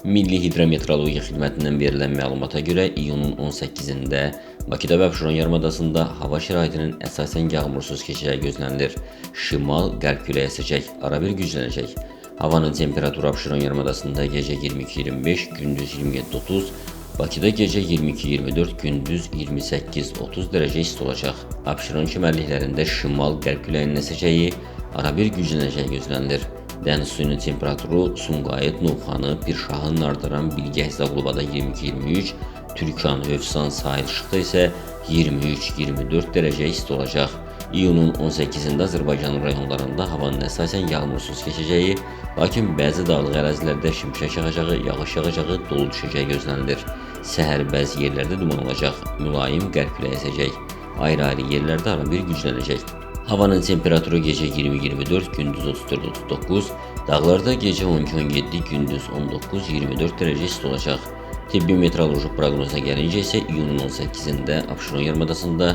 Milli Hidrometeorologiya Xidmətindən verilən məlumata görə iyunun 18-də Bakıda və Abşeron yarımadasında hava şəraitinin əsasən yağmursuz keçəcəyi gözlənilir. Şimal-qərb küləyi əsəcək, arabir güclənəcək. Havanın temperaturu Abşeron yarımadasında gecə 22-25, gündüz 27-30, Bakıda gecə 22-24, gündüz 28-30 dərəcə isti olacaq. Abşeron çimərliklərində şimal-qərb küləyinin əsəcəyi, arabir güclənəcəyi gözlənilir. Dəniz suyunun temperaturu Sumqayıt, Novxanı, Pirşahı, Nardıran, Bilgəh, Zaqulubada 22-23, Türkan, Hövsan, Sahil Şıxda isə 23-24 dərəcə isti olacaq. İyunun 18-də Azərbaycanın rayonlarında havanın əsasən yağmursuz keçəcəyi, lakin bəzi dağlıq ərazilərdə şimşək yağacağı, yağış yağacağı, dolu düşəcəyi gözlənilir. Səhər bəzi yerlərdə duman olacaq, mülayim qərb küləyi əsəcək. Ayrı-ayrı yerlərdə arabir güclənəcək. Havanın temperaturu gecə 20-24, gündüz 34-39, dağlarda gecə 12-17, gündüz 19-24 dərəcə isti olacaq. Tibbi meteoroloji proqnoza gəlincə isə iyunun 18-də Abşeron yarımadasında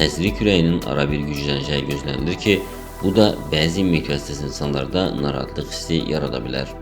xəzri küləyinin arabir güclənəcəyi gözlənilir ki, bu da bəzi meteoroloji insanlarda narahatlıq hissi yarada bilər.